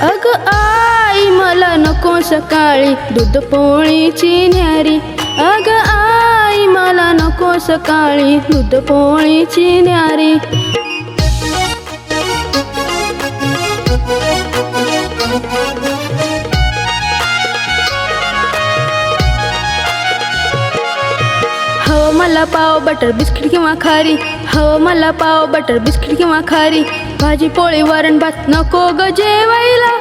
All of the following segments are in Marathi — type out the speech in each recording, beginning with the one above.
अग आई मला नको सकाळी दूध पोळीची न्यारी. अग आई मला नको सकाळी दूध पोळीची न्यारी. हवं मला पाव बटर बिस्किट किंवा खारी. हवं मला पाव बटर बिस्किट किंवा खारी. भाजी पोळी वरण भात नको ग जेवायला.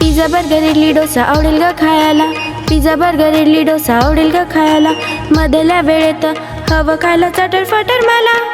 पिझ्झा बर्गर इडली डोसा आवडेल का खायला. पिझ्झा बर्गर इडली डोसा आवडेल का खायला? मधल्या वेळेत हवं खायला चटर फटर मला.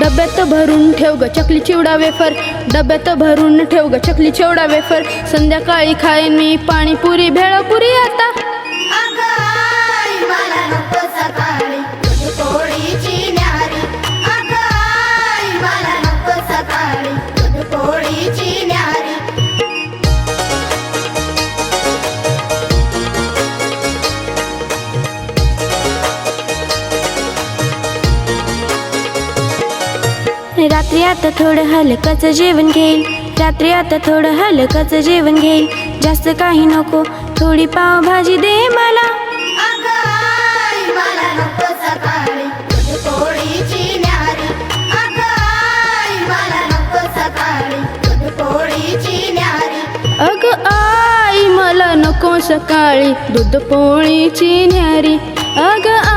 डब्यात भरून ठेव ग चकली चिवडा वेफर डब्यात भरून ठेव ग चकली चिवडा वेफर संध्याकाळी खाईन मी पाणीपुरी भेळपुरी आता. रात्री आता थोडं हलकाचं जेवण घेईल. रात्री आता थोडं हलकाचं जेवण घेईल. जास्त काही नको थोडी पावभाजी दे मला. अगं आई मला नको सकाळी. दूध पोळीची न्यारी. अगं आई मला नको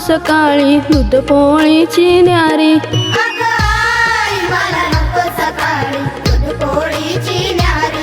सकाळी दूध पोळीची न्यारी. सकाळी दूध पोळीची न्यारी